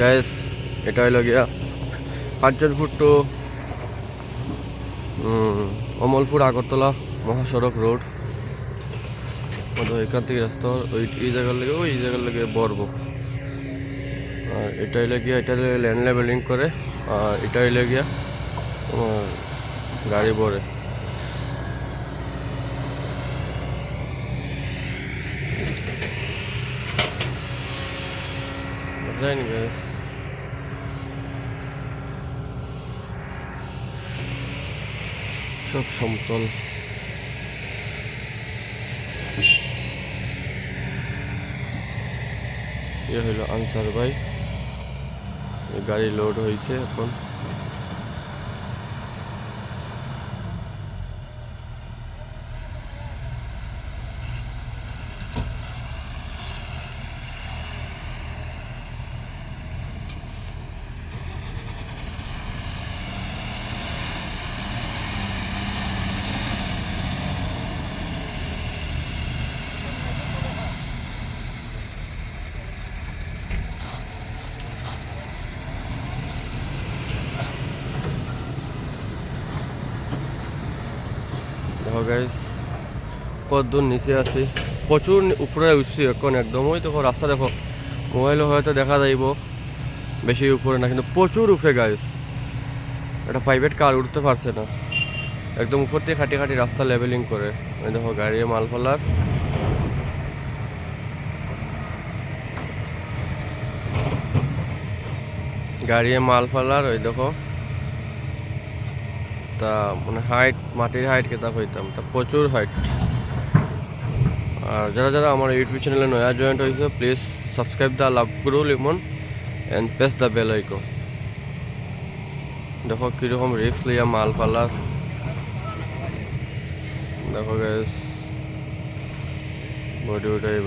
Gas এটা হইল গিয়া কাঞ্চনপুর টু অমলপুর আগরতলা মহাসড়ক রোড। এখান থেকে রাস্তা, ওই, এই জায়গার লেগে, ওই জায়গার লেগে বর্ব আর এটা হইলে গিয়া, এটা ল্যান্ড লেভেলিং করে, আর এটা হইলে গিয়া গাড়ি ভরে সব সমতল। ইয়ে হইল আনসার ভাই। গাড়ি লোড হয়েছে এখন। কত দূর নিচে আছি। প্রচুর উপরে উঠছি এখন একদম। ওই দেখো রাস্তা দেখো মোবাইলে হয়তো দেখা যাইব। বেশি উপরে না, কিন্তু প্রচুর উপরে গাইস একটা প্রাইভেট কার উঠতে পারছে না। একদম উপর থেকে খাটি খাটি রাস্তা লেভেলিং করে। ওই দেখো গাড়ি মাল ফালার গাড়ি মাল ফালার ওই দেখো। তা মানে হাইট মাটির হাইট কেতা হইতাম, তা প্রচুর হাইট আর যারা যারা আমার ইউটিউব চ্যানেলে নয়া জয়েন্ট হয়েছে please subscribe the love guru Limon and press the bell icon দেখো কীরকম রিক্স লইয়া মাল ফালার দেখো গ্যাস বডি উঠাইব